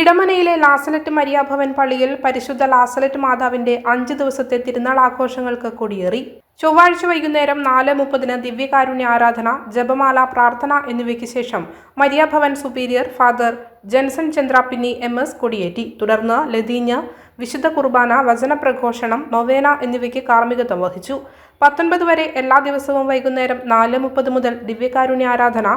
ഇടമനയിലെ La Salette മരിയാഭവൻ പള്ളിയിൽ പരിശുദ്ധ La Salette മാതാവിന്റെ അഞ്ച് ദിവസത്തെ തിരുനാൾ ആഘോഷങ്ങൾക്ക് കൊടിയേറി. ചൊവ്വാഴ്ച വൈകുന്നേരം നാല് മുപ്പതിന് ദിവ്യകാരുണ്യ ആരാധന ജപമാല പ്രാർത്ഥന എന്നിവയ്ക്ക് ശേഷം Mariabhavan superior father Jenson Chandrappinni M S കൊടിയേറ്റി. തുടർന്ന് ലതീഞ്ഞ് വിശുദ്ധ കുർബാന വചനപ്രഘോഷണം നൊവേന എന്നിവയ്ക്ക് കാർമ്മികത്വം വഹിച്ചു. പത്തൊൻപത് വരെ എല്ലാ ദിവസവും വൈകുന്നേരം നാല് മുപ്പത് മുതൽ ദിവ്യകാരുണ്യ ആരാധന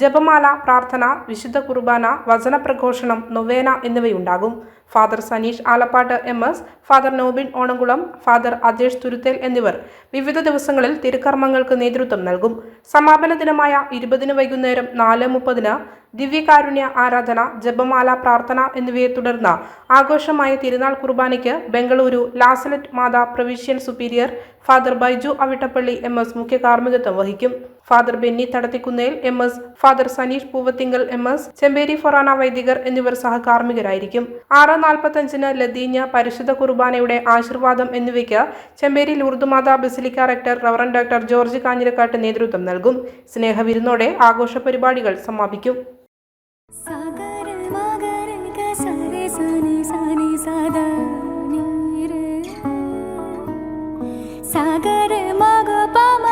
ജപമാല പ്രാർത്ഥന വിശുദ്ധ കുർബാന വചനപ്രഘോഷണം നൊവേന എന്നിവയുണ്ടാകും. Father Saneesh Alappatt M S father Nobin Onamkulam father Ajesh Thuruthel എന്നിവർ വിവിധ ദിവസങ്ങളിൽ തിരുക്കർമ്മങ്ങൾക്ക് നേതൃത്വം നൽകും. സമാപന ദിനമായ ഇരുപതിന് വൈകുന്നേരം നാല് മുപ്പതിന് ദിവ്യകാരുണ്യ ആരാധന ജപമാല പ്രാർത്ഥന എന്നിവയെ തുടർന്ന് ആഘോഷമായ തിരുനാൾ കുർബാനയ്ക്ക് Bengaluru La Salette Matha provincial superior father Baiju Avittappally M S മുഖ്യ കാർമ്മികത്വം വഹിക്കും. Father Benny Thadathikunnel M S father Saneesh Poovathinkal M S Chemperi forane വൈദികർ എന്നിവർ സഹകാർമ്മികരായിരിക്കും. ആറ് നാൽപ്പത്തഞ്ചിന് ലതീഞ്ഞ പരിശുദ്ധ കുർബാനയുടെ ആശീർവാദം എന്നിവയ്ക്ക് Chemperi Lourdumatha basilica rector reverend doctor George Kanjirakattu നേതൃത്വം നൽകും. സ്നേഹവിരുന്നോടെ ആഘോഷ പരിപാടികൾ സമാപിക്കും. സാഗര മാഗ പമ